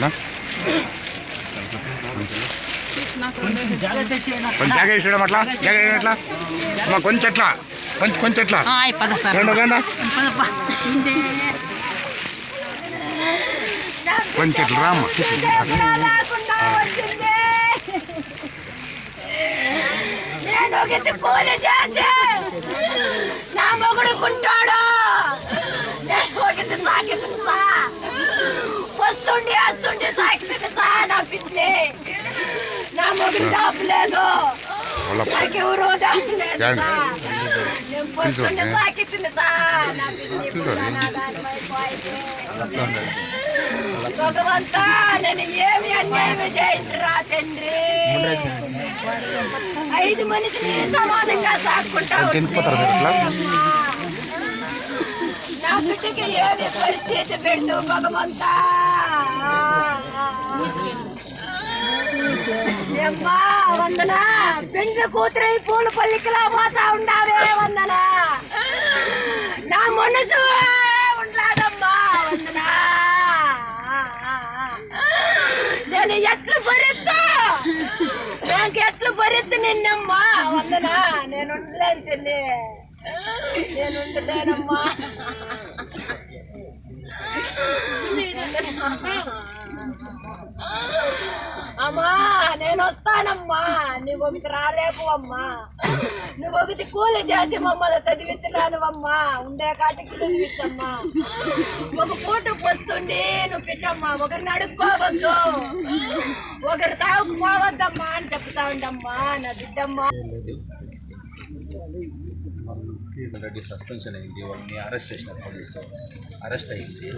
నా? కొంచెం జాగా వేసాడు అట్లా? జాగా కొంచెం అట్లా కొంచెం కొంచెం రెండు గంట ఇందే కొంచెం ఇట్లా రామ్మ? నా మొగుడు నేను ఒక సాకింది సా వస్తుండి వస్తుండి సాకింది సా నా మొగుడు దాపలేదు నాకెవరో దాపలేదు. నేను వస్తుండి తీసుకోండి. సాకింది సా నా పిల్లి తీసుకోండి. నా దానిపైపోయింది. భగవంతా నేను ఏమి అన్యాయం చేయండిరా తండ్రి ఐదు మనిషిని సమానంగా సాక్కుంటావు కొంచెం ఎందుకుపోతారు మీరు ఇట్లా నా బిడ్డకి ఏమి పరిస్థితి పెట్టు భగవంతా. ఏమ్మా వందన. పెండ్లి కూతురై పూల పల్లికిలా పోతా ఉండావే వందన. నా మనసు ఉండదమ్మా వందన. నేను ఎట్లు భరిస్తా నాకు ఎట్లు భరిద్దు నిన్నమ్మా వందన. నేను ఉండలేను తిని నేను ఉండలేనమ్మా. అమ్మా నేను వస్తానమ్మా. నువ్వు ఒకటి రాలేపు అమ్మా. నువ్వు ఒకటి కూలి చేసి మమ్మల్ని చదివించలేనువమ్మా ఉండే కాటికి చదివించమ్మా. ఒక పూట వస్తుండి నువ్వు పెట్టమ్మా. ఒకరిని అడుక్కోవద్దు. ఒకరి తాగుకోవద్దమ్మా అని చెప్తా ఉండమ్మా నా బిడ్డమ్మా. సస్పెన్షన్ అయింది వాళ్ళని అరెస్ట్ చేసిన పోలీసు. అరెస్ట్ అయింది.